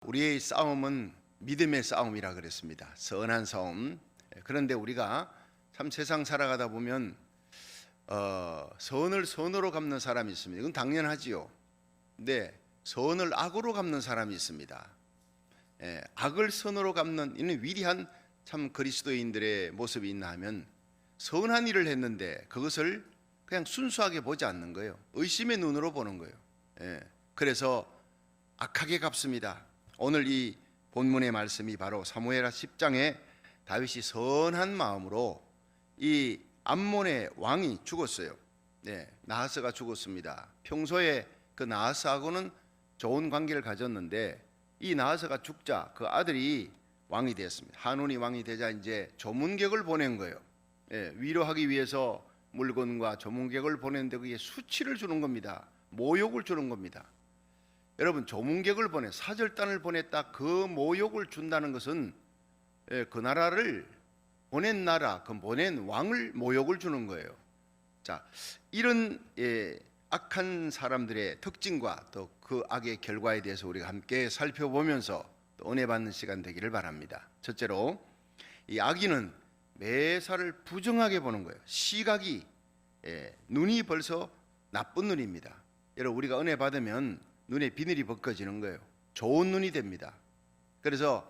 우리의 싸움은 믿음의 싸움이라 그랬습니다. 선한 싸움. 그런데 우리가 참 세상 살아가다 보면 어, 선을 선으로 갚는 사람이 있습니다. 이건 당연하지요. 근데 선을 악으로 갚는 사람이 있습니다. 예, 악을 선으로 갚는 이는 위대한 참 그리스도인들의 모습이 있나 하면 선한 일을 했는데 그것을 그냥 순수하게 보지 않는 거예요. 의심의 눈으로 보는 거예요. 예, 그래서 악하게 갚습니다. 오늘 이 본문의 말씀이 바로 사무엘하 10장에 다윗이 선한 마음으로 이 암몬의 왕이 죽었어요. 네, 나하스가 죽었습니다. 평소에 그 나하스하고는 좋은 관계를 가졌는데 이 나하스가 죽자 그 아들이 왕이 되었습니다. 한운이 왕이 되자 이제 조문객을 보낸 거예요. 예, 위로하기 위해서 물건과 조문객을 보냈는데 그게 수치를 주는 겁니다. 모욕을 주는 겁니다. 여러분 조문객을 보내 사절단을 보냈다 그 모욕을 준다는 것은 예, 그 나라를 보낸 나라 그 보낸 왕을 모욕을 주는 거예요. 자 이런 예, 악한 사람들의 특징과 또 그 악의 결과에 대해서 우리가 함께 살펴보면서 또 은혜 받는 시간 되기를 바랍니다. 첫째로 이 악인은 매사를 부정하게 보는 거예요. 시각이 예, 눈이 벌써 나쁜 눈입니다. 여러분 우리가 은혜 받으면 눈에 비늘이 벗겨지는 거예요. 좋은 눈이 됩니다. 그래서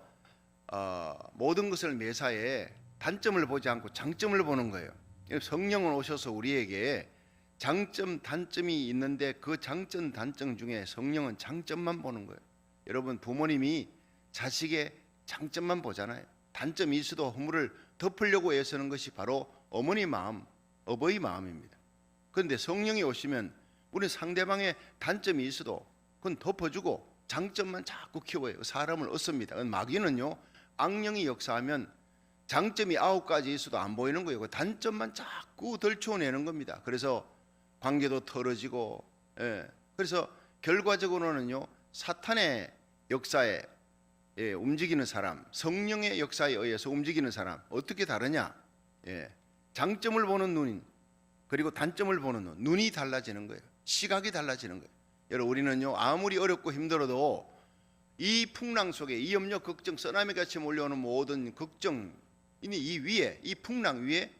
어, 모든 것을 매사에 단점을 보지 않고 장점을 보는 거예요. 성령은 오셔서 우리에게 장점, 단점이 있는데 그 장점, 단점 중에 성령은 장점만 보는 거예요. 여러분 부모님이 자식의 장점만 보잖아요. 단점이 있어도 허물을 덮으려고 애쓰는 것이 바로 어머니 마음, 어버이 마음입니다. 그런데 성령이 오시면 우리 상대방의 단점이 있어도 그건 덮어주고 장점만 자꾸 키워요. 사람을 얻습니다. 마귀는요 악령이 역사하면 장점이 아홉 가지 있어도 안 보이는 거예요. 그 단점만 자꾸 덜쳐내는 겁니다. 그래서 관계도 털어지고, 예. 그래서 결과적으로는요 사탄의 역사에 예, 움직이는 사람, 성령의 역사에 의해서 움직이는 사람 어떻게 다르냐? 예, 장점을 보는 눈 그리고 단점을 보는 눈, 눈이 달라지는 거예요. 시각이 달라지는 거예요. 여러분 우리는요 아무리 어렵고 힘들어도 이 풍랑 속에 이 염려, 걱정, 쓰나미 같이 몰려오는 모든 걱정 이니 이 위에 이 풍랑 위에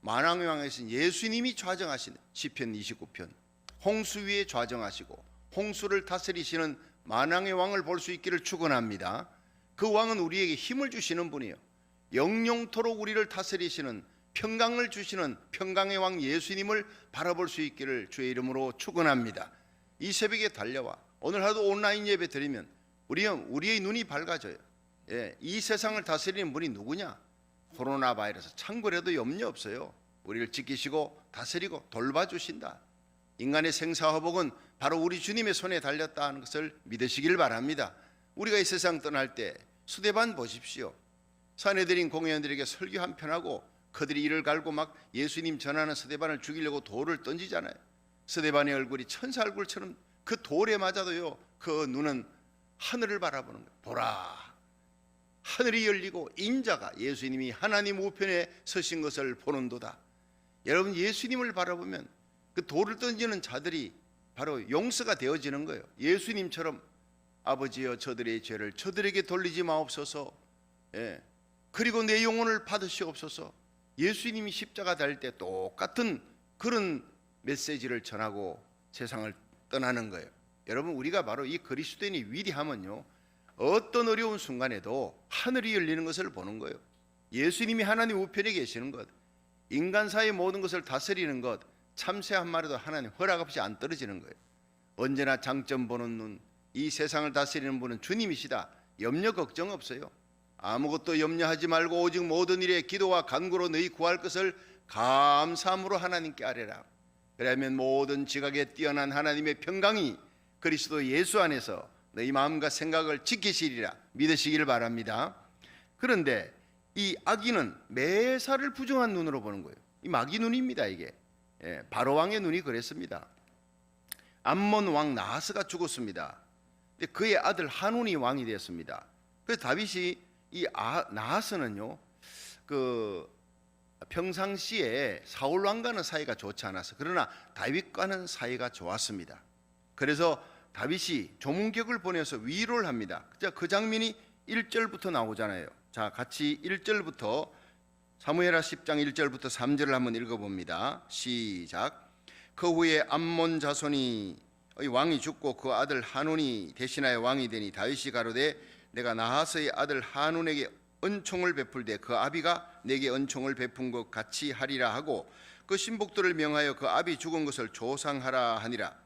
만왕의 왕이신 예수님이 좌정하신 시편 29편 홍수 위에 좌정하시고 홍수를 다스리시는 만왕의 왕을 볼 수 있기를 축원합니다. 그 왕은 우리에게 힘을 주시는 분이에요. 영영토록 우리를 다스리시는 평강을 주시는 평강의 왕 예수님을 바라볼 수 있기를 주의 이름으로 축원합니다. 이 새벽에 달려와 오늘 하루 온라인 예배 드리면 우리 우리의 눈이 밝아져요. 예, 이 세상을 다스리는 분이 누구냐? 코로나 바이러스 창궐해도 염려 없어요. 우리를 지키시고 다스리고 돌봐주신다. 인간의 생사화복은 바로 우리 주님의 손에 달렸다는 것을 믿으시길 바랍니다. 우리가 이 세상 떠날 때 수대반 보십시오. 사내들인 공회원들에게 설교 한 편 하고 그들이 이를 갈고 막 예수님 전하는 스데반을 죽이려고 돌을 던지잖아요. 스데반의 얼굴이 천사 얼굴처럼 그 돌에 맞아도요. 그 눈은 하늘을 바라보는 거예요. 보라. 하늘이 열리고 인자가 예수님이 하나님 우편에 서신 것을 보는도다. 여러분 예수님을 바라보면 그 돌을 던지는 자들이 바로 용서가 되어지는 거예요. 예수님처럼 아버지여 저들의 죄를 저들에게 돌리지 마옵소서. 예. 그리고 내 영혼을 받으시옵소서. 예수님이 십자가 달 때 똑같은 그런 메시지를 전하고 세상을 떠나는 거예요. 여러분 우리가 바로 이 그리스도인의 위대함은요. 어떤 어려운 순간에도 하늘이 열리는 것을 보는 거예요. 예수님이 하나님 우편에 계시는 것, 인간 사의 모든 것을 다스리는 것, 참새 한 마리도 하나님 허락 없이 안 떨어지는 거예요. 언제나 장점 보는 눈, 이 세상을 다스리는 분은 주님이시다. 염려 걱정 없어요. 아무것도 염려하지 말고 오직 모든 일에 기도와 간구로 너희 구할 것을 감사함으로 하나님께 아뢰라. 그러면 모든 지각에 뛰어난 하나님의 평강이 그리스도 예수 안에서 너희 마음과 생각을 지키시리라 믿으시기를 바랍니다. 그런데 이 악인은 매사를 부정한 눈으로 보는 거예요. 이 마귀 눈입니다 이게. 예, 바로 왕의 눈이 그랬습니다. 암몬 왕 나하스가 죽었습니다. 그의 아들 한운이 왕이 되었습니다. 그래서 다윗이 이 아, 나하스는요, 그 평상시에 사울 왕과는 사이가 좋지 않았어. 그러나 다윗과는 사이가 좋았습니다. 그래서 다윗이 조문객을 보내서 위로를 합니다. 자, 그 장면이 1절부터 나오잖아요. 자, 같이 1절부터 사무엘하 10장 1절부터 3절을 한번 읽어봅니다. 시작. 그 후에 암몬 자손이 왕이 죽고 그 아들 한운이 대신하여 왕이 되니 다윗이 가로되 내가 나하스의 아들 한운에게 은총을 베풀되 그 아비가 내게 은총을 베푼 것 같이 하리라 하고 그 신복들을 명하여 그 아비 죽은 것을 조상하라 하니라.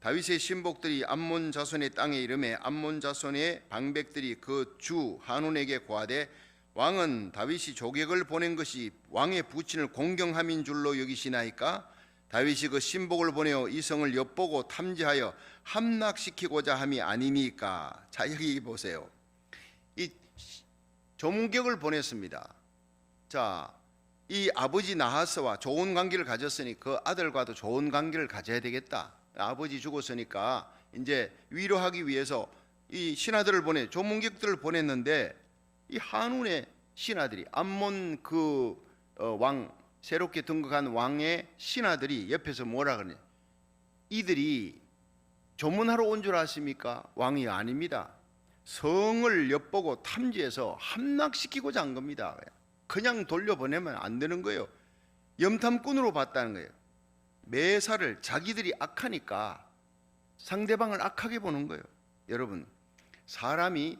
다윗의 신복들이 암몬 자손의 땅에 이름에 암몬 자손의 방백들이 그 주 한운에게 고하되 왕은 다윗이 조객을 보낸 것이 왕의 부친을 공경함인 줄로 여기시나이까? 다윗이 그 신복을 보내어 이성을 엿보고 탐지하여 함락시키고자 함이 아니니까? 자 여기 보세요. 이 조문격을 보냈습니다. 자 이 아버지 나하스와 좋은 관계를 가졌으니 그 아들과도 좋은 관계를 가져야 되겠다. 아버지 죽었으니까 이제 위로하기 위해서 이 신하들을 보내 조문객들을 보냈는데 이 한운의 신하들이 암몬 그왕 새롭게 등극한 왕의 신하들이 옆에서 뭐라 그러냐? 이들이 조문하러 온 줄 아십니까? 왕이 아닙니다 성을 엿보고 탐지해서 함락시키고자 한 겁니다 그냥 돌려보내면 안 되는 거예요 염탐꾼으로 봤다는 거예요 매사를 자기들이 악하니까 상대방을 악하게 보는 거예요 여러분 사람이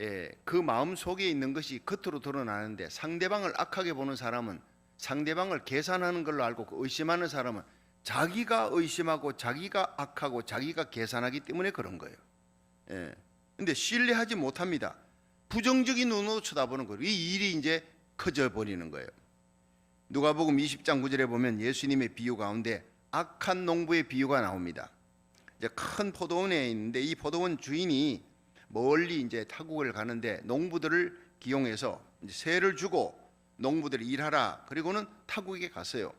예, 그 마음 속에 있는 것이 겉으로 드러나는데 상대방을 악하게 보는 사람은 상대방을 계산하는 걸로 알고 그 의심하는 사람은 자기가 의심하고 자기가 악하고 자기가 계산하기 때문에 그런 거예요. 예. 근데 신뢰하지 못합니다. 부정적인 눈으로 쳐다보는 거예요. 이 일이 이제 커져 버리는 거예요. 누가복음 20장 9절에 보면 예수님의 비유 가운데 악한 농부의 비유가 나옵니다. 이제 큰 포도원에 있는데 이 포도원 주인이 멀리 이제 타국을 가는데 농부들을 기용해서 세를 주고 농부들이 일하라. 그리고는 타국에 갔어요.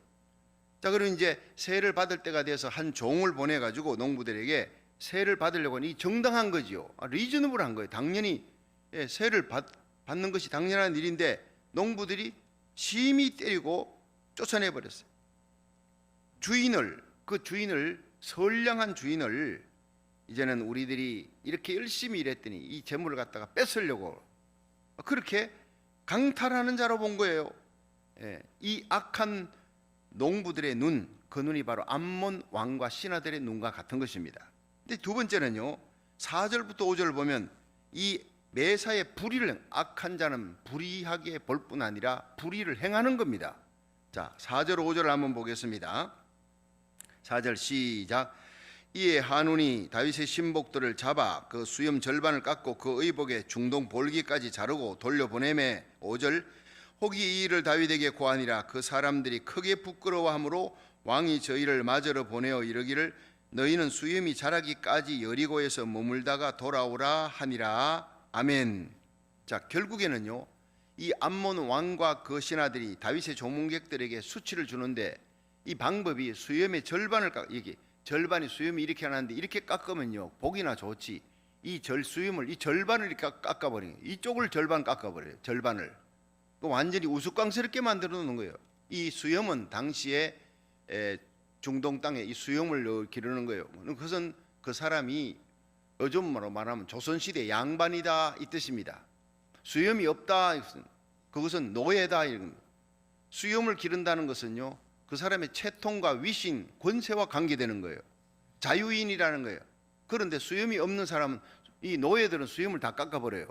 자, 그리고 이제 세를 받을 때가 돼서 한 종을 보내 가지고 농부들에게 세를 받으려고 하니 정당한 거지요. 아, 리즈너블한 거예요. 당연히 예, 세를 받, 받는 것이 당연한 일인데 농부들이 심히 때리고 쫓아내 버렸어요. 주인을 그 주인을 선량한 주인을 이제는 우리들이 이렇게 열심히 일했더니 이 재물을 갖다가 뺏으려고 그렇게 강탈하는 자로 본 거예요. 예, 이 악한 농부들의 눈, 그 눈이 바로 암몬 왕과 신하들의 눈과 같은 것입니다. 근데 두 번째는요. 4절부터 5절 보면 이 매사의 불의를 악한 자는 불의하게 볼 뿐 아니라 불의를 행하는 겁니다. 자, 4절 5절을 한번 보겠습니다. 4절 시작. 이에 한운이 다윗의 신복들을 잡아 그 수염 절반을 깎고 그 의복에 중동 볼기까지 자르고 돌려보내매 5절 혹이 이 일을 다윗에게 고하니라 그 사람들이 크게 부끄러워하므로 왕이 저희를 맞으러 보내어 이르기를 너희는 수염이 자라기까지 여리고에서 머물다가 돌아오라 하니라 아멘. 자 결국에는요 이 암몬 왕과 그 신하들이 다윗의 조문객들에게 수치를 주는데 이 방법이 수염의 절반을 깎 이게 절반이 수염이 이렇게 하는데 이렇게 깎으면요 복이나 좋지 이 절 수염을 이 절반을 깎아버리는. 이쪽을 절반 깎아버려요 절반을 그 완전히 우스꽝스럽게 만들어 놓는 거예요 이 수염은 당시에 에, 중동 땅에 이 수염을 기르는 거예요 그것은 그 사람이 요즘으로 말하면 조선시대 양반이다 이 뜻입니다 수염이 없다 그것은 노예다 이런 수염을 기른다는 것은요 그 사람의 채통과 위신, 권세와 관계되는 거예요. 자유인이라는 거예요. 그런데 수염이 없는 사람은 이 노예들은 수염을 다 깎아버려요.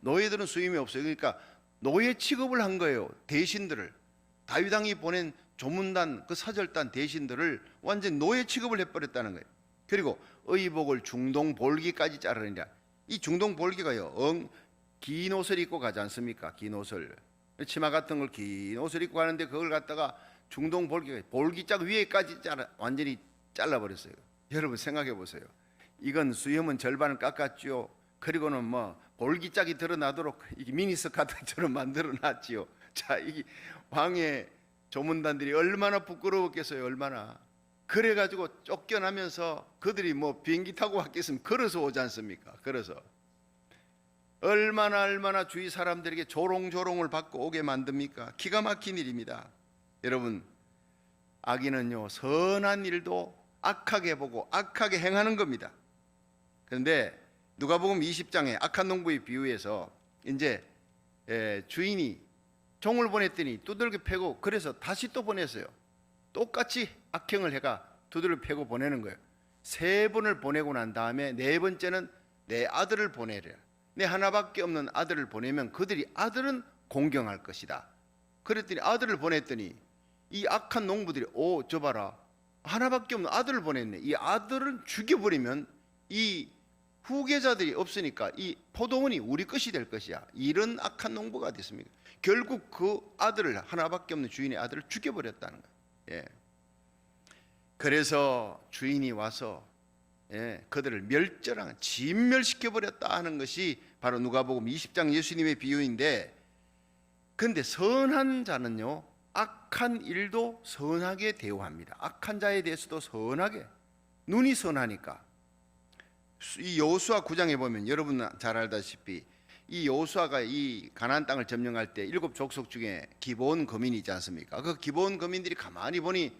노예들은 수염이 없어요. 그러니까 노예 취급을 한 거예요. 대신들을 다윗왕이 보낸 조문단 그 사절단 대신들을 완전 노예 취급을 해버렸다는 거예요. 그리고 의복을 중동 볼기까지 자르느냐. 이 중동 볼기가요. 엉, 긴 옷을 입고 가지 않습니까? 긴 옷을 치마 같은 걸 긴 옷을 입고 가는데 그걸 갖다가 중동 볼기 볼기짝 위에까지 잘라, 완전히 잘라버렸어요. 여러분 생각해 보세요. 이건 수염은 절반을 깎았죠. 그리고는 뭐 볼기짝이 드러나도록 이게 미니스커트처럼 만들어 놨지요. 자, 이 왕의 조문단들이 얼마나 부끄러웠겠어요. 얼마나. 그래가지고 쫓겨나면서 그들이 뭐 비행기 타고 왔겠으면 걸어서 오지 않습니까? 걸어서. 얼마나 얼마나 주위 사람들에게 조롱조롱을 받고 오게 만듭니까? 기가 막힌 일입니다. 여러분 악인은요 선한 일도 악하게 보고 악하게 행하는 겁니다. 그런데 누가복음 20장에 악한 농부의 비유에서 이제 에, 주인이 종을 보냈더니 두들겨 패고 그래서 다시 또 보냈어요. 똑같이 악행을 해가 두들겨 패고 보내는 거예요. 세 번을 보내고 난 다음에 네 번째는 내 아들을 보내려. 내 하나밖에 없는 아들을 보내면 그들이 아들은 공경할 것이다. 그랬더니 아들을 보냈더니 이 악한 농부들이 오 저 봐라 하나밖에 없는 아들을 보냈네. 이 아들을 죽여버리면 이 후계자들이 없으니까 이 포도원이 우리 것이 될 것이야. 이런 악한 농부가 됐습니까? 결국 그 아들을 하나밖에 없는 주인의 아들을 죽여버렸다는 거예요. 예. 그래서 주인이 와서 예, 그들을 멸절한 진멸시켜 버렸다 하는 것이 바로 누가복음 20장 예수님의 비유인데 근데 선한 자는요 악한 일도 선하게 대우합니다. 악한 자에 대해서도 선하게 눈이 선하니까 이 여호수아 9장에 보면 여러분 잘 알다시피 이 여호수아가 이 가나안 땅을 점령할 때 일곱 족속 중에 기본 거민이 있지 않습니까? 그 기본 거민들이 가만히 보니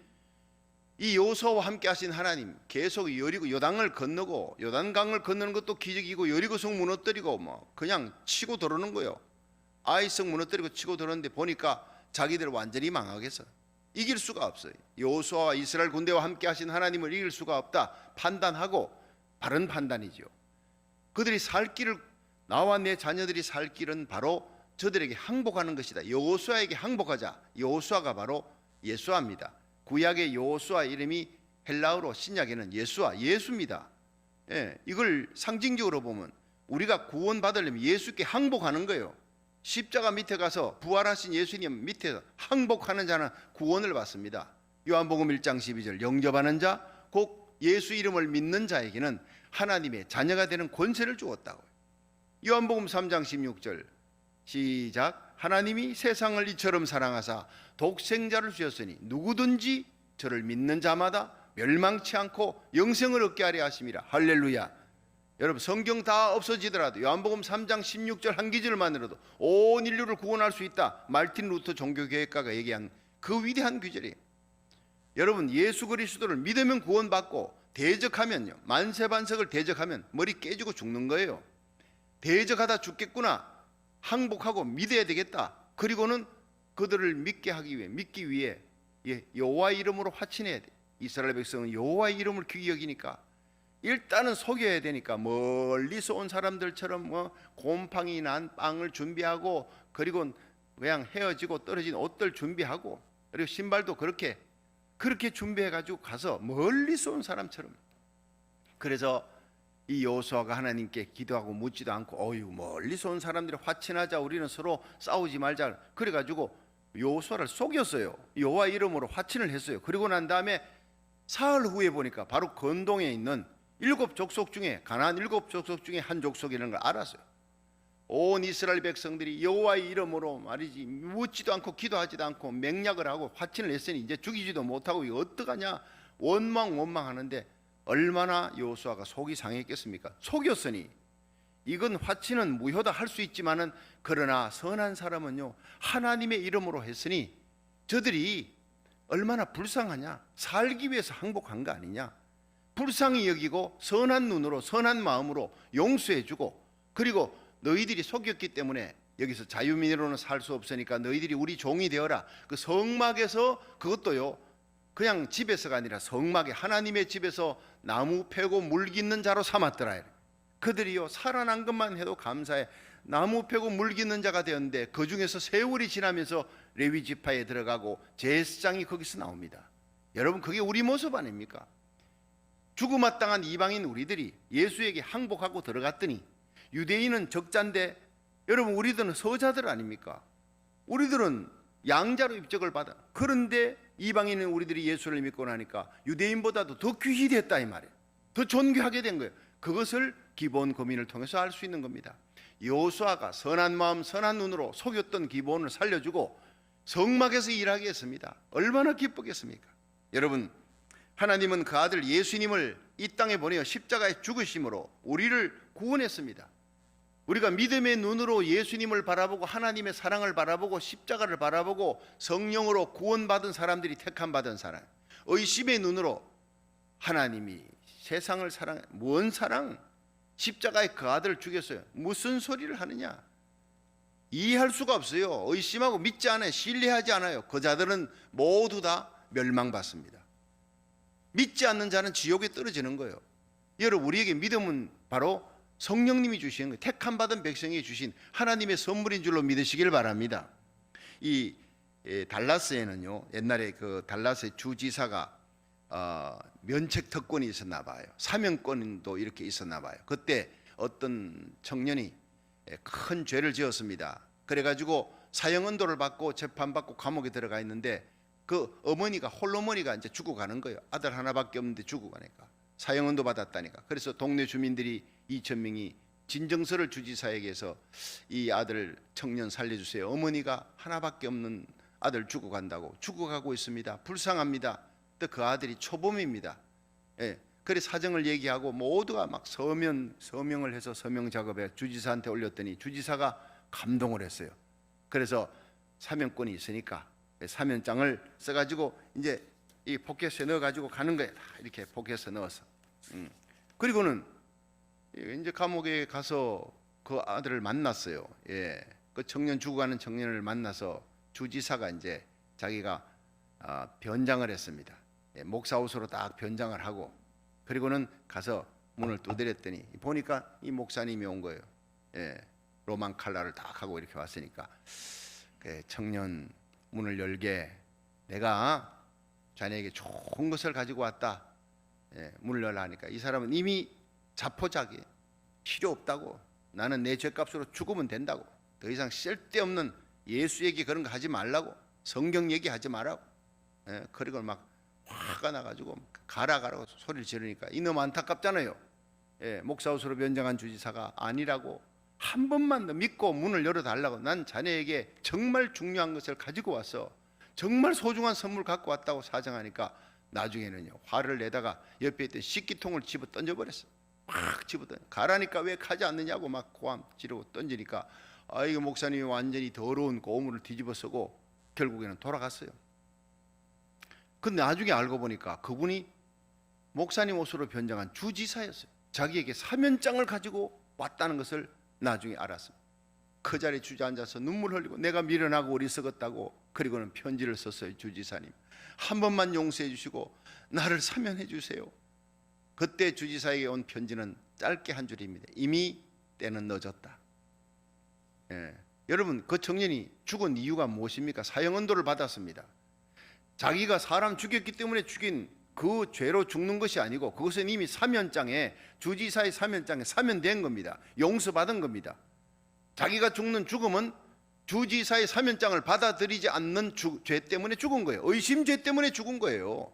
이 여호수아와 함께 하신 하나님 계속 여리고 요단을 건너고 요단강을 건너는 것도 기적이고 여리고성 무너뜨리고 뭐 그냥 치고 들어오는 거예요. 아이성 무너뜨리고 치고 들어오는데 보니까 자기들 완전히 망하겠어. 이길 수가 없어요. 여호수아와 이스라엘 군대와 함께 하신 하나님을 이길 수가 없다 판단하고 바른 판단이죠. 그들이 살 길을 나와 내 자녀들이 살 길은 바로 저들에게 항복하는 것이다. 여호수아에게 항복하자. 여호수아가 바로 예수아입니다. 구약의 여호수아 이름이 헬라어로 신약에는 예수아, 예수입니다. 예, 이걸 상징적으로 보면 우리가 구원받으려면 예수께 항복하는 거예요. 십자가 밑에 가서 부활하신 예수님 밑에 항복하는 자는 구원을 받습니다. 요한복음 1장 12절 영접하는 자, 곧 예수 이름을 믿는 자에게는 하나님의 자녀가 되는 권세를 주었다고. 요 한복음 3장 16절. 시작. 하나님이 세상을 이처럼 사랑하사 독생자를 주셨으니 누구든지 저를 믿는 자마다 멸망치 않고 영생을 얻게 하려 하심이라 할렐루야. 여러분 성경 다 없어지더라도 요한복음 3장 16절 한 기절만으로도 온 인류를 구원할 수 있다. 말틴 루터 종교개혁가가 얘기한 그 위대한 규절이에요. 여러분 예수 그리스도를 믿으면 구원받고 대적하면요 만세 반석을 대적하면 머리 깨지고 죽는 거예요 대적하다 죽겠구나 항복하고 믿어야 되겠다. 그리고는 그들을 믿게 하기 위해 믿기 위해 예, 여호와 이름으로 화친해야 돼. 이스라엘 백성은 여호와 이름을 귀히 여기니까 일단은 속여야 되니까 멀리서 온 사람들처럼 뭐 곰팡이 난 빵을 준비하고 그리고 그냥 헤어지고 떨어진 옷들 준비하고 그리고 신발도 그렇게 그렇게 준비해 가지고 가서 멀리서 온 사람처럼 그래서 이 여호수아가 하나님께 기도하고 묻지도 않고 어유 멀리서 온 사람들이 화친하자 우리는 서로 싸우지 말자. 그래가지고 여호수아를 속였어요. 여호와 이름으로 화친을 했어요. 그리고 난 다음에 사흘 후에 보니까 바로 건동에 있는 일곱 족속 중에 가나안 일곱 족속 중에 한 족속이라는 걸 알았어요. 온 이스라엘 백성들이 여호와의 이름으로 말이지 묻지도 않고 기도하지도 않고 맹약을 하고 화친을 했으니 이제 죽이지도 못하고 이거 어떡하냐? 원망 원망하는데 얼마나 여호수아가 속이 상했겠습니까? 속였으니 이건 화치는 무효다 할 수 있지만은 그러나 선한 사람은요 하나님의 이름으로 했으니 저들이 얼마나 불쌍하냐? 살기 위해서 항복한 거 아니냐? 불쌍히 여기고 선한 눈으로 선한 마음으로 용서해주고 그리고 너희들이 속였기 때문에 여기서 자유민으로는 살 수 없으니까 너희들이 우리 종이 되어라. 그 성막에서 그것도요 그냥 집에서가 아니라 성막에 하나님의 집에서 나무 패고 물 깃는 자로 삼았더라. 그들이요 살아난 것만 해도 감사해. 나무 패고 물 깃는 자가 되었는데 그 중에서 세월이 지나면서 레위 지파에 들어가고 제사장이 거기서 나옵니다. 여러분 그게 우리 모습 아닙니까? 죽음마땅한 이방인 우리들이 예수에게 항복하고 들어갔더니 유대인은 적자인데 여러분 우리들은 서자들 아닙니까? 우리들은 양자로 입적을 받아. 그런데 이방인은 우리들이 예수를 믿고 나니까 유대인보다도 더 귀히 됐다 이 말이에요. 더 존귀하게 된 거예요. 그것을 기본 고민을 통해서 알 수 있는 겁니다. 여호수아가 선한 마음, 선한 눈으로 속였던 기본을 살려주고 성막에서 일하게 했습니다. 얼마나 기쁘겠습니까? 여러분, 하나님은 그 아들 예수님을 이 땅에 보내어 십자가에 죽으심으로 우리를 구원했습니다. 우리가 믿음의 눈으로 예수님을 바라보고 하나님의 사랑을 바라보고 십자가를 바라보고 성령으로 구원받은 사람들이 택함 받은 사람. 의심의 눈으로 하나님이 세상을 사랑, 뭔 사랑? 십자가에 그 아들을 죽였어요. 무슨 소리를 하느냐? 이해할 수가 없어요. 의심하고 믿지 않아요. 신뢰하지 않아요. 그 자들은 모두 다 멸망받습니다. 믿지 않는 자는 지옥에 떨어지는 거예요. 여러분 우리에게 믿음은 바로 성령님이 주시는 거예요. 택함 받은 백성이 주신 하나님의 선물인 줄로 믿으시길 바랍니다. 이 예, 달라스에는요 옛날에 그 달라스의 주지사가 어, 면책 특권이 있었나 봐요. 사명권도 이렇게 있었나 봐요. 그때 어떤 청년이 예, 큰 죄를 지었습니다. 그래가지고 사형 언도를 받고 재판받고 감옥에 들어가 있는데 그 어머니가 홀로머니가 이제 죽어가는 거예요. 아들 하나밖에 없는데 죽어가니까 사형 언도 받았다니까. 그래서 동네 주민들이 2천 명이 진정서를 주지사에게서 이 아들 청년 살려주세요. 어머니가 하나밖에 없는 아들 죽어간다고 죽어가고 있습니다. 불쌍합니다. 또 그 아들이 초범입니다. 예. 그래 사정을 얘기하고 모두가 막 서면 서명을 해서 서명 작업에 주지사한테 올렸더니 주지사가 감동을 했어요. 그래서 사면권이 있으니까 사면장을 써가지고 이제 이 포켓에 넣어가지고 가는 거예요. 다 이렇게 포켓에 넣어서. 음. 그리고는 이제 감옥에 가서 그 아들을 만났어요. 예, 그 청년 죽어가는 청년을 만나서 주지사가 이제 자기가 아, 변장을 했습니다. 예, 목사 옷으로 딱 변장을 하고 그리고는 가서 문을 두드렸더니 보니까 이 목사님이 온 거예요. 예, 로만 칼라를 딱 하고 이렇게 왔으니까 그 청년 문을 열게 내가 자네에게 좋은 것을 가지고 왔다. 예, 문을 열라 하니까 이 사람은 이미 자포자기 필요 없다고. 나는 내 죄값으로 죽으면 된다고. 더 이상 쓸데없는 예수 얘기 그런 거 하지 말라고. 성경 얘기 하지 말라고. 예, 그리고 막 화가 나가지고 가라 가라고 소리를 지르니까 이놈 안타깝잖아요. 예, 목사 옷으로 변장한 주지사가 아니라고. 한 번만 더 믿고 문을 열어달라고. 난 자네에게 정말 중요한 것을 가지고 왔어 정말 소중한 선물 갖고 왔다고 사정하니까 나중에는요 화를 내다가 옆에 있던 식기통을 집어 던져버렸어 막 집어 던져 가라니까 왜 가지 않느냐고 막 고함 지르고 던지니까 아 이거 목사님이 완전히 더러운 고물을 뒤집어 쓰고 결국에는 돌아갔어요 근데 나중에 알고 보니까 그분이 목사님 옷으로 변장한 주지사였어요. 자기에게 사면장을 가지고 왔다는 것을 나중에 알았습니다. 그 자리에 주저앉아서 눈물 흘리고 내가 미련하고 어리석었다고 그리고는 편지를 썼어요. 주지사님. 한 번만 용서해 주시고 나를 사면해 주세요. 그때 주지사에게 온 편지는 짧게 한 줄입니다. 이미 때는 늦었다. 예. 여러분 그 청년이 죽은 이유가 무엇입니까? 사형 언도를 받았습니다. 자기가 사람 죽였기 때문에 죽인 그 죄로 죽는 것이 아니고 그것은 이미 사면장에 주지사의 사면장에 사면된 겁니다. 용서받은 겁니다. 자기가 죽는 죽음은 주지사의 사면장을 받아들이지 않는 주- 죄 때문에 죽은 거예요. 의심죄 때문에 죽은 거예요.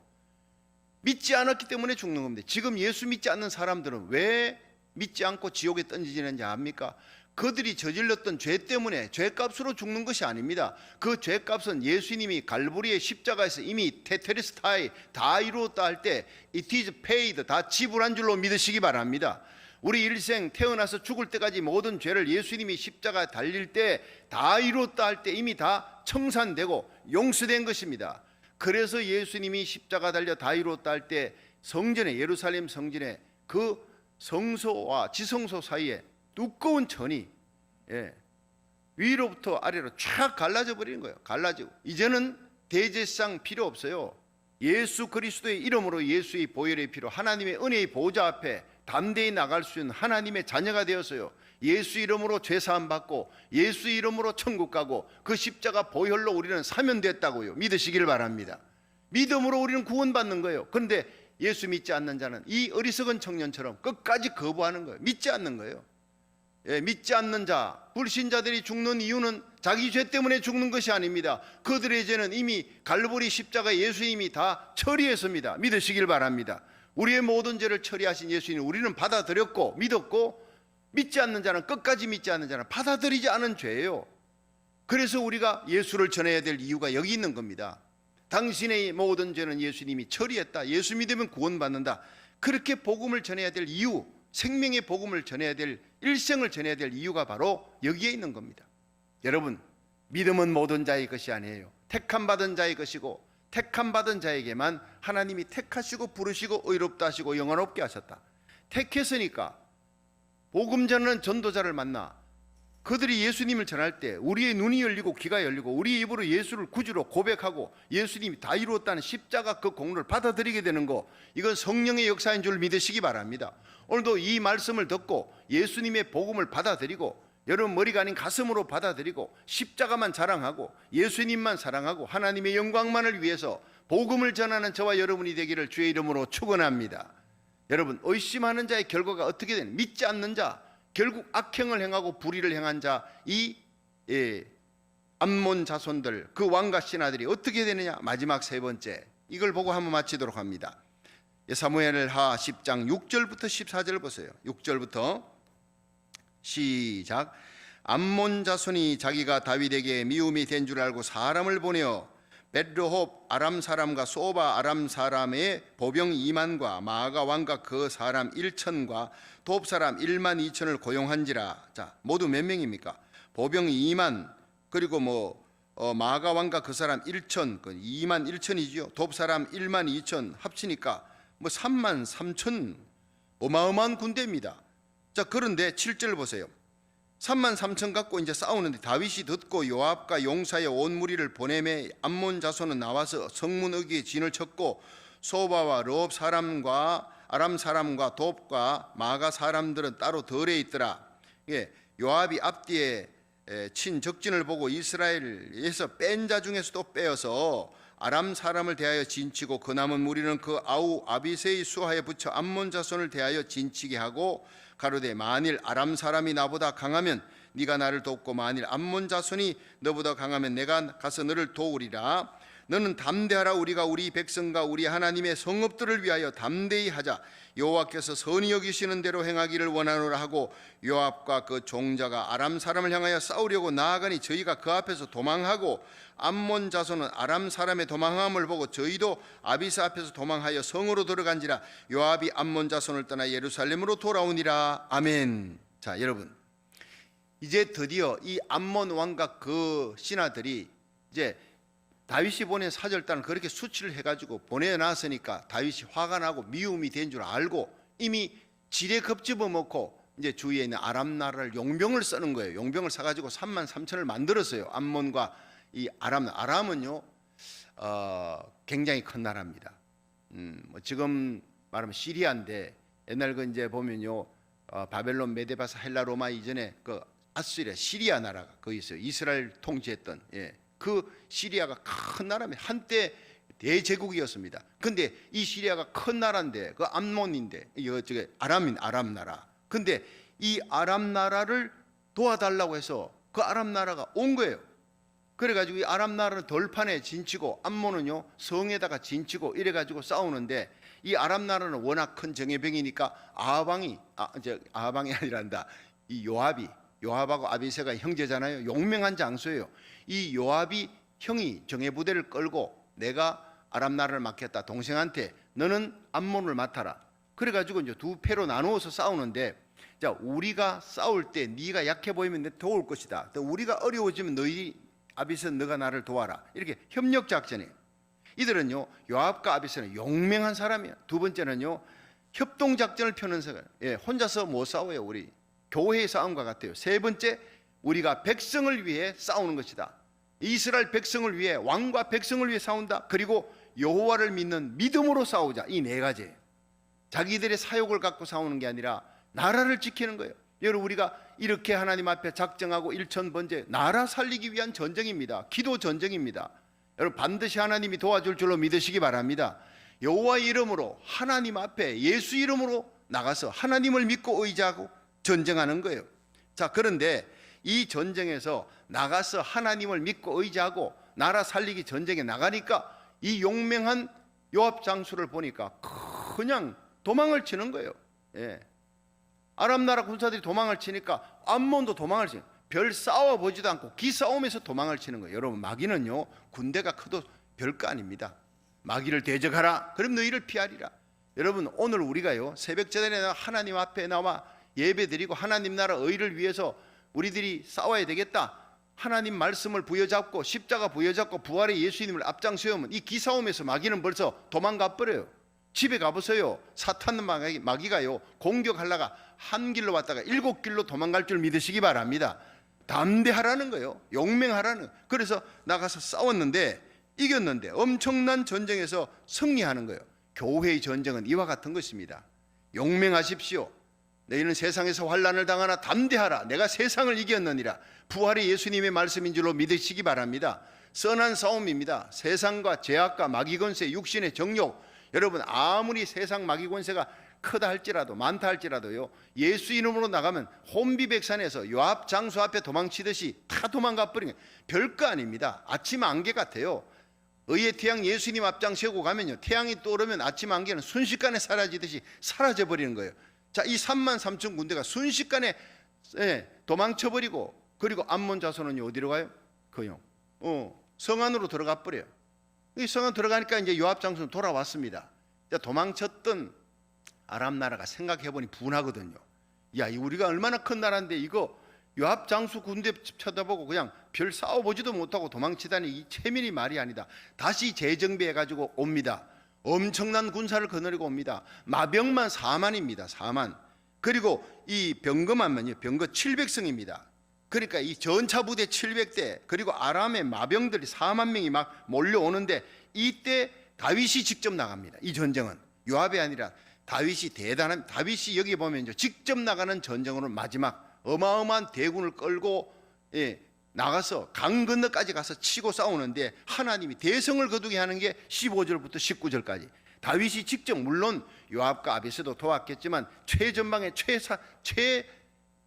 믿지 않았기 때문에 죽는 겁니다. 지금 예수 믿지 않는 사람들은 왜 믿지 않고 지옥에 던지지는지 압니까? 그들이 저질렀던 죄 때문에 죄값으로 죽는 것이 아닙니다. 그 죄값은 예수님이 갈보리의 십자가에서 이미 테테리스타이 다 이루었다 할 때 it is paid 다 지불한 줄로 믿으시기 바랍니다. 우리 일생 태어나서 죽을 때까지 모든 죄를 예수님이 십자가에 달릴 때 다 이루었다 할 때 이미 다 청산되고 용서된 것입니다. 그래서 예수님이 십자가 달려 다 이루었다 할때 성전에 예루살렘 성전에 그 성소와 지성소 사이에 두꺼운 천이 예, 위로부터 아래로 쫙 갈라져 버리는 거예요. 갈라지고 이제는 대제상 필요 없어요. 예수 그리스도의 이름으로 예수의 보혈의 피로 하나님의 은혜의 보좌 앞에 담대히 나갈 수 있는 하나님의 자녀가 되었어요. 예수 이름으로 죄 사함 받고 예수 이름으로 천국 가고 그 십자가 보혈로 우리는 사면됐다고요. 믿으시기를 바랍니다. 믿음으로 우리는 구원받는 거예요. 그런데 예수 믿지 않는 자는 이 어리석은 청년처럼 끝까지 거부하는 거예요. 믿지 않는 거예요. 예, 믿지 않는 자, 불신자들이 죽는 이유는 자기 죄 때문에 죽는 것이 아닙니다. 그들의 죄는 이미 갈보리 십자가 예수님이 다 처리했습니다. 믿으시길 바랍니다. 우리의 모든 죄를 처리하신 예수님 우리는 받아들였고 믿었고 믿지 않는 자는 끝까지 믿지 않는 자는 받아들이지 않은 죄예요. 그래서 우리가 예수를 전해야 될 이유가 여기 있는 겁니다. 당신의 모든 죄는 예수님이 처리했다. 예수 믿으면 구원받는다. 그렇게 복음을 전해야 될 이유, 생명의 복음을 전해야 될 일생을 전해야 될 이유가 바로 여기에 있는 겁니다. 여러분, 믿음은 모든 자의 것이 아니에요. 택함 받은 자의 것이고 택함 받은 자에게만 하나님이 택하시고 부르시고 의롭다 하시고 영원롭게 하셨다. 택했으니까 복음 전하는 전도자를 만나 그들이 예수님을 전할 때 우리의 눈이 열리고 귀가 열리고 우리의 입으로 예수를 구주로 고백하고 예수님이 다 이루었다는 십자가 그 공로를 받아들이게 되는 거 이건 성령의 역사인 줄 믿으시기 바랍니다. 오늘도 이 말씀을 듣고 예수님의 복음을 받아들이고 여러분 머리가 아닌 가슴으로 받아들이고 십자가만 자랑하고 예수님만 사랑하고 하나님의 영광만을 위해서 복음을 전하는 저와 여러분이 되기를 주의 이름으로 축원합니다. 여러분 의심하는 자의 결과가 어떻게 되는 믿지 않는 자 결국 악행을 행하고 불의를 행한 자이 예, 암몬 자손들 그 왕과 신하들이 어떻게 되느냐 마지막 세 번째 이걸 보고 한번 마치도록 합니다. 예, 사무엘 하 10장 6절부터 14절 보세요. 6절부터 시작. 암몬 자손이 자기가 다윗에게 미움이 된 줄 알고 사람을 보내어 벳르홉 아람 사람과 소바 아람 사람의 보병 2만과 마가 왕과 그 사람 1천과 돕 사람 1만 2천을 고용한지라. 자 모두 몇 명입니까? 보병 2만 그리고 뭐 어, 마가 왕과 그 사람 1천 그 2만 1천이지요. 돕 사람 1만 2천 합치니까 뭐 3만 3천 어마어마한 군대입니다 자 그런데 7절 보세요 3만 3천 갖고 이제 싸우는데 다윗이 듣고 요압과 용사의 온 무리를 보내매 암몬 자손은 나와서 성문 어기에 진을 쳤고 소바와 르업 사람과 아람 사람과 돕과 마가 사람들은 따로 덜에 있더라. 예, 요압이 앞뒤에 에, 친 적진을 보고 이스라엘에서 뺀 자 중에서도 빼어서 아람 사람을 대하여 진치고 그 남은 무리는 그 아우 아비세의 수하에 붙여 암몬 자손을 대하여 진치게 하고 가로되 만일 아람 사람이 나보다 강하면 네가 나를 돕고 만일 암몬 자손이 너보다 강하면 내가 가서 너를 도우리라 너는 담대하라. 우리가 우리 백성과 우리 하나님의 성읍들을 위하여 담대히 하자. 여호와께서 선히 여기시는 대로 행하기를 원하노라 하고 요압과 그 종자가 아람 사람을 향하여 싸우려고 나아가니 저희가 그 앞에서 도망하고 암몬 자손은 아람 사람의 도망함을 보고 저희도 아비스 앞에서 도망하여 성으로 들어간지라 요압이 암몬 자손을 떠나 예루살렘으로 돌아오니라. 아멘. 자 여러분. 이제 드디어 이 암몬 왕과 그 신하들이 이제 다윗이 보낸 사절단을 그렇게 수치를 해가지고 보내놨으니까 다윗이 화가 나고 미움이 된 줄 알고 이미 지뢰 겁집어 먹고 이제 주위에 있는 아람 나라를 용병을 쓰는 거예요. 용병을 사가지고 3만 3천을 만들었어요. 암몬과 이 아람 아람은요 어, 굉장히 큰 나라입니다. 음, 뭐 지금 말하면 시리아인데 옛날 그 이제 보면요 어, 바벨론, 메데바사, 헬라, 로마 이전에 그 아스리아, 시리아 나라가 거기 있어요. 이스라엘 통치했던 예, 그 시리아가 큰 나라입니다. 한때 대제국이었습니다. 근데 이 시리아가 큰 나라인데 그 암몬인데 저게 아람인 아람 나라. 근데 이 아람 나라를 도와달라고 해서 그 아람 나라가 온 거예요. 그래가지고 이 아람 나라는 돌판에 진치고 암몬은요 성에다가 진치고 이래가지고 싸우는데 이 아람 나라는 워낙 큰 정예병이니까 아방이 아저 아방이 아니란다 이 요압이 요압하고 아비세가 형제잖아요. 용맹한 장소예요. 이 요압이 형이 정예 부대를 끌고 내가 아람 나라를 맡겠다. 동생한테 너는 암몬을 맡아라. 그래 가지고 이제 두 패로 나누어서 싸우는데 자 우리가 싸울 때 네가 약해 보이면 내 도울 것이다. 또 우리가 어려워지면 너희 아비스는 너가 나를 도와라. 이렇게 협력 작전이에요 이들은요 요압과 아비스는 용맹한 사람이야. 두 번째는요 협동 작전을 펴는 사람. 예, 혼자서 못 싸워요 우리 교회의 싸움과 같아요 세 번째 우리가 백성을 위해 싸우는 것이다 이스라엘 백성을 위해 왕과 백성을 위해 싸운다 그리고 여호와를 믿는 믿음으로 싸우자 이 네 가지예요 자기들의 사욕을 갖고 싸우는 게 아니라 나라를 지키는 거예요. 여러분 우리가 이렇게 하나님 앞에 작정하고 일천 번째 나라 살리기 위한 전쟁입니다. 기도 전쟁입니다. 여러분 반드시 하나님이 도와줄 줄로 믿으시기 바랍니다. 여호와 이름으로 하나님 앞에 예수 이름으로 나가서 하나님을 믿고 의지하고 전쟁하는 거예요. 자 그런데 이 전쟁에서 나가서 하나님을 믿고 의지하고 나라 살리기 전쟁에 나가니까 이 용맹한 요압 장수를 보니까 그냥 도망을 치는 거예요. 예. 아랍 나라 군사들이 도망을 치니까 암몬도 도망을 치는 별 싸워 보지도 않고 기싸움에서 도망을 치는 거예요. 여러분 마귀는요 군대가 커도 별거 아닙니다. 마귀를 대적하라. 그럼 너희를 피하리라. 여러분 오늘 우리가요 새벽 전에 하나님 앞에 나와 예배드리고 하나님 나라 의를 위해서 우리들이 싸워야 되겠다. 하나님 말씀을 부여잡고 십자가 부여잡고 부활의 예수님을 앞장세우면 이 기싸움에서 마귀는 벌써 도망가 버려요. 집에 가보세요. 사탄 마귀, 마귀가요 공격하려가 한 길로 왔다가 일곱 길로 도망갈 줄 믿으시기 바랍니다. 담대하라는 거예요. 용맹하라는. 그래서 나가서 싸웠는데 이겼는데 엄청난 전쟁에서 승리하는 거예요. 교회의 전쟁은 이와 같은 것입니다. 용맹하십시오. 너희는 세상에서 환란을 당하나 담대하라. 내가 세상을 이겼느니라. 부활의 예수님의 말씀인 줄로 믿으시기 바랍니다. 선한 싸움입니다. 세상과 죄악과 마귀 권세, 육신의 정욕. 여러분 아무리 세상 마귀 권세가 크다 할지라도 많다 할지라도요. 예수 이름으로 나가면 혼비백산에서 요압 장수 앞에 도망치듯이 다 도망가 버리는. 별거 아닙니다. 아침 안개 같아요. 의의 태양 예수님 앞장 세우고 가면요. 태양이 떠오르면 아침 안개는 순식간에 사라지듯이 사라져 버리는 거예요. 자, 이 3만 3천 군대가 순식간에 예, 도망쳐 버리고 그리고 암몬 자손은 어디로 가요? 그요. 어, 성 안으로 들어가 버려요. 이성 안 들어가니까 이제 요압 장수는 돌아왔습니다. 자, 도망쳤던 아람 나라가 생각해 보니 분하거든요. 야, 이 우리가 얼마나 큰 나라인데 이거 요압 장수 군대 쳐다보고 그냥 별 싸워보지도 못하고 도망치다니 이 체면이 말이 아니다. 다시 재정비해 가지고 옵니다. 엄청난 군사를 거느리고 옵니다. 마병만 4만입니다. 4만. 그리고 이 병거만면요. 병거 700성입니다. 그러니까 이 전차 부대 700대 그리고 아람의 마병들이 4만 명이 막 몰려오는데 이때 다윗이 직접 나갑니다. 이 전쟁은 요압이 아니라 다윗이 대단한 다윗이 여기 보면 직접 나가는 전쟁으로 마지막 어마어마한 대군을 끌고 예, 나가서 강 건너까지 가서 치고 싸우는데 하나님이 대성을 거두게 하는 게 15절부터 19절까지 다윗이 직접 물론 요압과 아비스도 도왔겠지만 최전방의 최사 최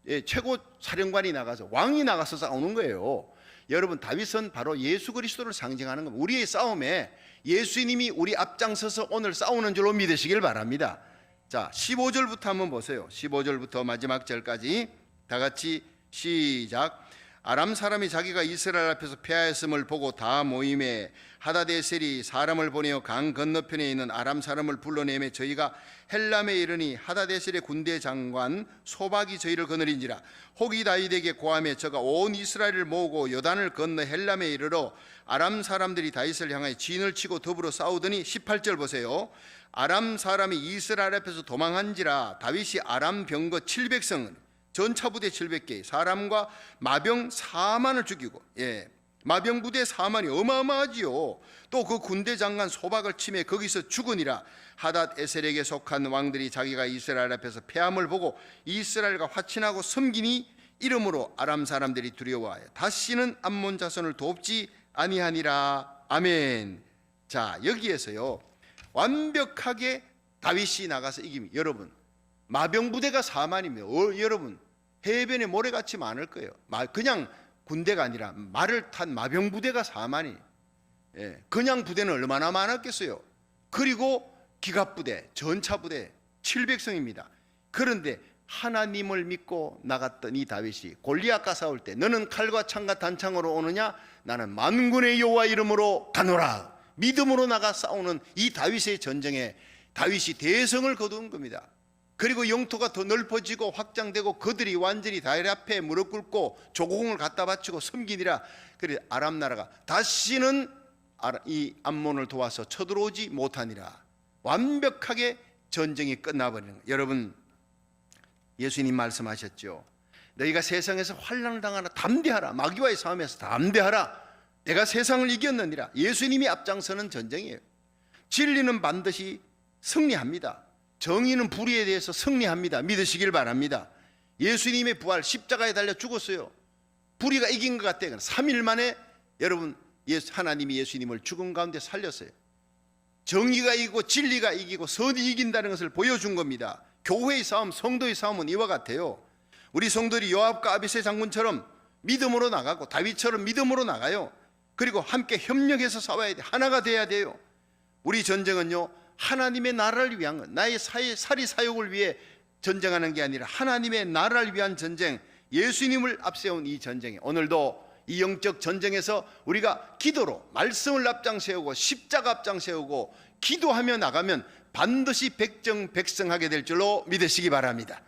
예, 최고 사령관이 나가서 왕이 나가서 싸우는 거예요. 여러분 다윗은 바로 예수 그리스도를 상징하는 겁니다. 우리의 싸움에 예수님이 우리 앞장서서 오늘 싸우는 줄로 믿으시길 바랍니다. 자, 15절부터 한번 보세요. 15절부터 마지막 절까지 다 같이 시작. 아람 사람이 자기가 이스라엘 앞에서 패하였음을 보고 다 모임에 하다데셀이 사람을 보내어 강 건너편에 있는 아람 사람을 불러내매 저희가 헬람에 이르니 하다데셀의 군대 장관 소박이 저희를 거느린지라 혹이 다윗에게 고함에 저가 온 이스라엘을 모으고 요단을 건너 헬람에 이르러 아람 사람들이 다윗을 향하여 진을 치고 더불어 싸우더니 18절 보세요. 아람 사람이 이스라엘 앞에서 도망한지라 다윗이 아람 병거 700성을 전차 부대 700개, 사람과 마병 4만을 죽이고, 예, 마병 부대 4만이 어마어마하지요. 또 그 군대 장관 소박을 치매 거기서 죽으니라. 하닷 에셀에게 속한 왕들이 자기가 이스라엘 앞에서 패함을 보고 이스라엘과 화친하고 섬기니 이름으로 아람 사람들이 두려워하여 다시는 암몬 자손을 돕지 아니하니라. 아멘. 자 여기에서요 완벽하게 다윗이 나가서 이깁니다. 여러분 마병 부대가 4만이면 어, 여러분 해변에 모래같이 많을 거예요. 마- 그냥 군대가 아니라 말을 탄 마병 부대가 4만이. 예, 그냥 부대는 얼마나 많았겠어요. 그리고 기갑 부대, 전차 부대 700성입니다. 그런데 하나님을 믿고 나갔던 이 다윗이 골리앗과 싸울 때 너는 칼과 창과 단창으로 오느냐 나는 만군의 여호와 이름으로 가노라 믿음으로 나가 싸우는 이 다윗의 전쟁에 다윗이 대성을 거둔 겁니다. 그리고 영토가 더 넓어지고 확장되고 그들이 완전히 다윗 앞에 무릎 꿇고 조공을 갖다 바치고 섬기니라. 그래 아람 나라가 다시는 이 암몬을 도와서 쳐들어오지 못하니라. 완벽하게 전쟁이 끝나버리는 거예요. 여러분 예수님 말씀하셨죠. 너희가 세상에서 환란을 당하나 담대하라. 마귀와의 싸움에서 담대하라. 내가 세상을 이겼느니라. 예수님이 앞장서는 전쟁이에요. 진리는 반드시 승리합니다. 정의는 불의에 대해서 승리합니다. 믿으시길 바랍니다. 예수님의 부활 십자가에 달려 죽었어요. 불의가 이긴 것 같아요. 3일 만에 여러분 예수, 하나님이 예수님을 죽음 가운데 살렸어요. 정의가 이기고 진리가 이기고 선이 이긴다는 것을 보여준 겁니다. 교회의 싸움, 성도의 싸움은 이와 같아요. 우리 성도들이 요압과 아비세 장군처럼 믿음으로 나가고 다윗처럼 믿음으로 나가요. 그리고 함께 협력해서 싸워야 돼. 하나가 돼야 돼요. 우리 전쟁은요 하나님의 나라를 위한 것, 나의 사회, 사리 사욕을 위해 전쟁하는 게 아니라 하나님의 나라를 위한 전쟁, 예수님을 앞세운 이 전쟁에 오늘도 이 영적 전쟁에서 우리가 기도로 말씀을 앞장 세우고 십자가 앞장 세우고 기도하며 나가면 반드시 백정 백성하게 될 줄로 믿으시기 바랍니다.